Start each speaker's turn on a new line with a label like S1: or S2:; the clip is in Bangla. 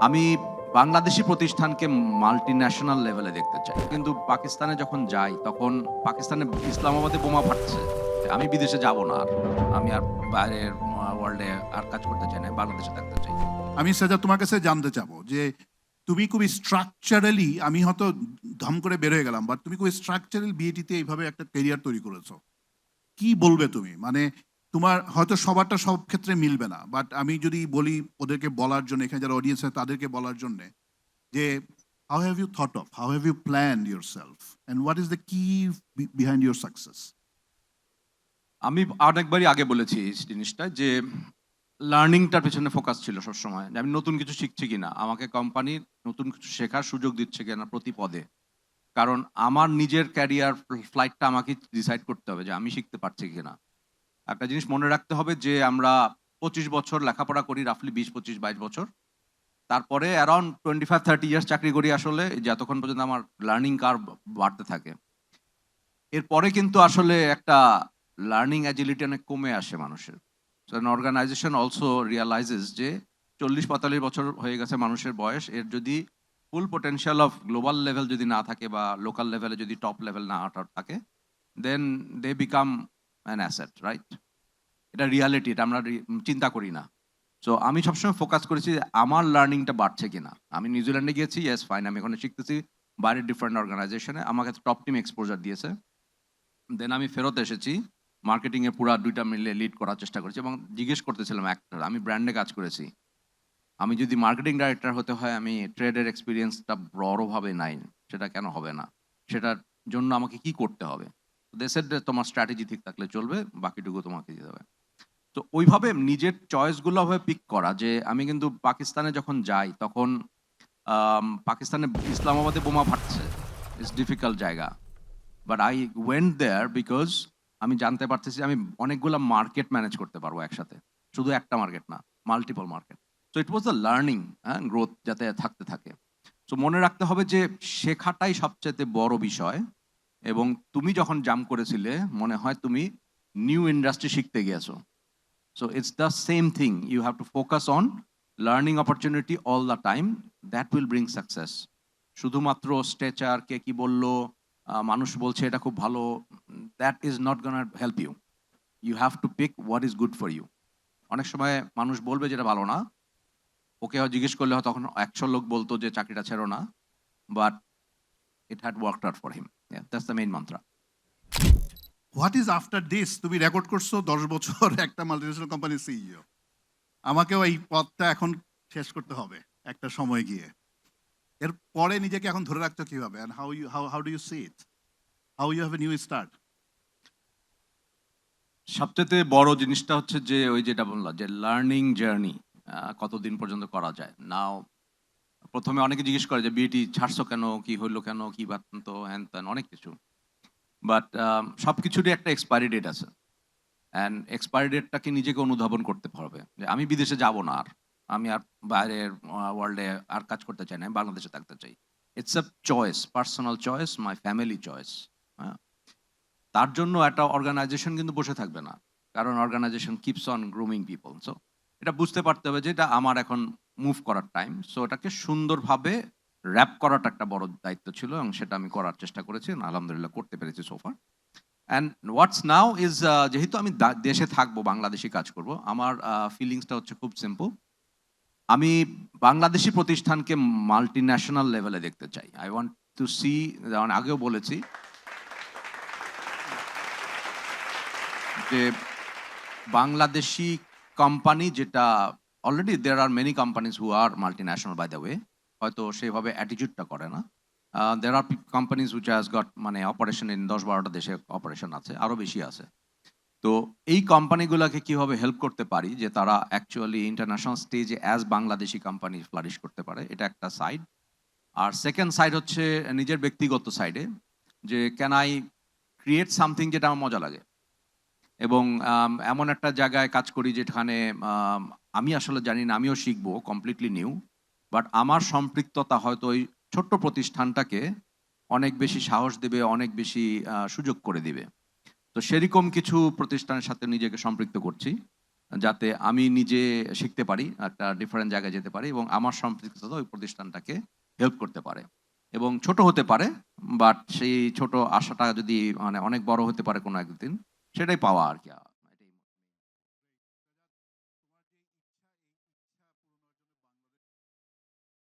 S1: আমি বাংলাদেশি প্রতিষ্ঠানকে মাল্টি ন্যাশনাল লেভেলে দেখতে চাই। কিন্তু পাকিস্তানে যখন যাই, তখন পাকিস্তানে ইসলামাবাদে বোমা ফাটছে। আমি বিদেশে যাব না আর। আমি আর বাইরের ওয়ার্ল্ডে আর কাজ করতে চাই না, বাংলাদেশে থাকতে চাই।
S2: আমি সেটা তোমার কাছে জানতে চাবো যে তুমি খুবই স্ট্রাকচারালি আমি হয়তো ধম করে বের হয়ে গেলাম বাট তুমি খুবই স্ট্রাকচারাল বিএটিতে এইভাবে একটা ক্যারিয়ার তৈরি করেছ। কি বলবে তুমি? মানে তোমার হয়তো সবারটা সব ক্ষেত্রে মিলবে না বাট আমি যদি বলি ওদেরকে বলার জন্য, এখানে যারা অডিয়েন্স আছে তাদেরকে বলার জন্য যে how have you thought of how have you plan your self and what is the key behind your success
S1: আমি অনেকবারই আগে বলেছি এই জিনিসটা যে লার্নিংটার পেছনে ফোকাস ছিল সবসময়। যে আমি নতুন কিছু শিখছি কিনা, আমাকে কোম্পানি নতুন কিছু শেখার সুযোগ দিচ্ছে কিনা প্রতি পদে। কারণ আমার নিজের ক্যারিয়ার ফ্লাইটটা আমাকে ডিসাইড করতে হবে যে আমি শিখতে পারছি কিনা। একটা জিনিস মনে রাখতে হবে যে আমরা পঁচিশ বছর লেখাপড়া করি রাফলি বিশ, পঁচিশ, বাইশ বছর। তারপরে around twenty five thirty years চাকরি করি আসলে যতক্ষণ পর্যন্ত আমার লার্নিং কার বাড়তে থাকে। এরপরে কিন্তু আসলে একটা লার্নিং অ্যাজিলিটি অনেক কমে আসে মানুষের। অর্গানাইজেশন অলসো রিয়ালাইজেস যে চল্লিশ, পঁয়তাল্লিশ বছর হয়ে গেছে মানুষের বয়স। এর যদি full potential of global level যদি না থাকে বা লোকাল লেভেলে যদি টপ লেভেল না থাকে then they become an asset right এটা রিয়ালিটি এটা আমরা চিন্তা করি না। সো আমি সবসময় ফোকাস করেছি আমার লার্নিংটা বাড়ছে কিনা। আমি নিউজিল্যান্ডে গিয়েছি ইয়েস ফাইন আমি ওখানে শিখতেছি। বাইরের ডিফারেন্ট অর্গানাইজেশনে আমাকে টপ টিম এক্সপোজার দিয়েছে। দেন আমি ফেরত এসেছি মার্কেটিং এ পুরো দুইটা মিলে লিড করার চেষ্টা করেছি এবং জিজ্ঞেস করতেছিলাম একটা আমি ব্র্যান্ডে কাজ করেছি। আমি যদি মার্কেটিং ডাইরেক্টর হতে হয়, আমি ট্রেডের এক্সপিরিয়েন্সটা বড়োভাবে নাই। সেটা কেন হবে না? সেটার জন্য আমাকে কি করতে হবে? দেশের তোমার স্ট্র্যাটেজি ঠিক থাকলে চলবে, বাকিটুকু তোমাকে দিতে হবে তো ওইভাবে নিজের চয়েসগুলো ভাবে পিক করা যে আমি কিন্তু পাকিস্তানে যখন যাই, তখন পাকিস্তানে ইসলামাবাদে বোমা ফাটছে। ইটস ডিফিকাল্ট জায়গা। But I went there because আমি জানতে পারতেছি আমি অনেকগুলো মার্কেট ম্যানেজ করতে পারব একসাথে। শুধু একটা মার্কেট না multiple market so it was the learning হ্যাঁ গ্রোথ যাতে থাকতে থাকে। সো মনে রাখতে হবে যে শেখাটাই সবচেয়ে বড় বিষয়। এবং তুমি যখন জাম করেছিলে, মনে হয় তুমি নিউ ইন্ডাস্ট্রি শিখতে গিয়েছো। So it's the same thing you have to focus on learning opportunity all the time that will bring success শুধুমাত্র স্ট্রেচার কে কি বলল মানুষ বলছে এটা খুব ভালো that is not gonna help you you have to pick what is good for you অনেক সময় মানুষ বলবে যেটা ভালো না। ওকে জিজ্ঞেস করলে তখন একশো লোক বলতো যে চাকরিটা ছেড়ো না but it had work out for him that's the main mantra
S2: what is after this তুমি রেকর্ড করছ দশ বছর একটা মাল্টিনেশনাল কোম্পানির সিইও আমাকেও এই পথটা এখন শেষ করতে হবে একটা সময় গিয়ে। এর পরে নিজেকে এখন ধরে রাখতে কীভাবে? And how you how how do you see it? How you have a new start?
S1: সবচেয়ে বড় জিনিসটা হচ্ছে যে ওই যেটা বললাম যে লার্নিং জার্নি কতদিন পর্যন্ত করা যায়। নাও প্রথমে অনেকে জিজ্ঞেস করে যে বিএটি ছাড়ছো কেন? কি হইল কেন? কি বাতন্ত হ্যান ত্যান? অনেক কিছু। বাট সব কিছুরই একটা এক্সপায়ারি ডেট আছে। অ্যান্ড এক্সপায়ারি ডেটটাকে নিজেকে অনুধাবন করতে পারবে যে, আমি বিদেশে যাব না আর। আমি আর বাইরের ওয়ার্ল্ডে আর কাজ করতে চাই না। বাংলাদেশে থাকতে চাই। It's a choice personal choice my family choice তার জন্য একটা অর্গানাইজেশন কিন্তু বসে থাকবে না। কারণ organization keeps on grooming people so এটা বুঝতে পারতে হবে যে, এটা আমার এখন মুভ করার টাইম সো এটাকে সুন্দরভাবে র্যাপ করাটা একটা বড় দায়িত্ব ছিল এবং সেটা আমি করার চেষ্টা করেছি আলহামদুলিল্লাহ করতে পেরেছি সোফার অ্যান্ড হোয়াটস নাও ইজ যেহেতু আমি দেশে থাকব, বাংলাদেশি কাজ করব, আমার ফিলিংসটা হচ্ছে খুব সিম্পল আমি বাংলাদেশি প্রতিষ্ঠানকে মাল্টি ন্যাশনাল লেভেলে দেখতে চাই। আই ওয়ান্ট টু সি যেমন আগেও বলেছি, যে বাংলাদেশি কোম্পানি যেটা already there are many companies who are multi national by the way হয়তো সেভাবে অ্যাটিটিউডটা করে না। There are companies which has got মানে অপারেশন ইন দশ বারোটা দেশে অপারেশন আছে আরও বেশি আছে। তো এই কোম্পানিগুলোকে কীভাবে হেল্প করতে পারি যে তারা অ্যাকচুয়ালি ইন্টারন্যাশনাল স্টেজে অ্যাজ বাংলাদেশি কোম্পানি ফ্লারিশ করতে পারে, এটা একটা সাইড আর সেকেন্ড সাইড হচ্ছে নিজের ব্যক্তিগত সাইডে যে ক্যান আই ক্রিয়েট সামথিং যেটা আমার মজা লাগে? এবং এমন একটা জায়গায় কাজ করি যেখানে, আমি আসলে জানি না, আমিও শিখব কমপ্লিটলি নিউ বাট আমার সম্পৃক্ততা হয়তো ওই ছোট্ট প্রতিষ্ঠানটাকে অনেক বেশি সাহস দেবে, অনেক বেশি সুযোগ করে দিবে। তো সেরকম কিছু প্রতিষ্ঠানের সাথে নিজেকে সম্পৃক্ত করছি, যাতে আমি নিজে শিখতে পারি, একটা ডিফারেন্ট জায়গায় যেতে পারি এবং আমার সম্পৃক্ততা ওই প্রতিষ্ঠানটাকে হেল্প করতে পারে। এবং ছোট হতে পারে বাট সেই ছোট আশাটা যদি মানে অনেক বড় হতে পারে কোনো একদিন সেটাই পাওয়া আর কি।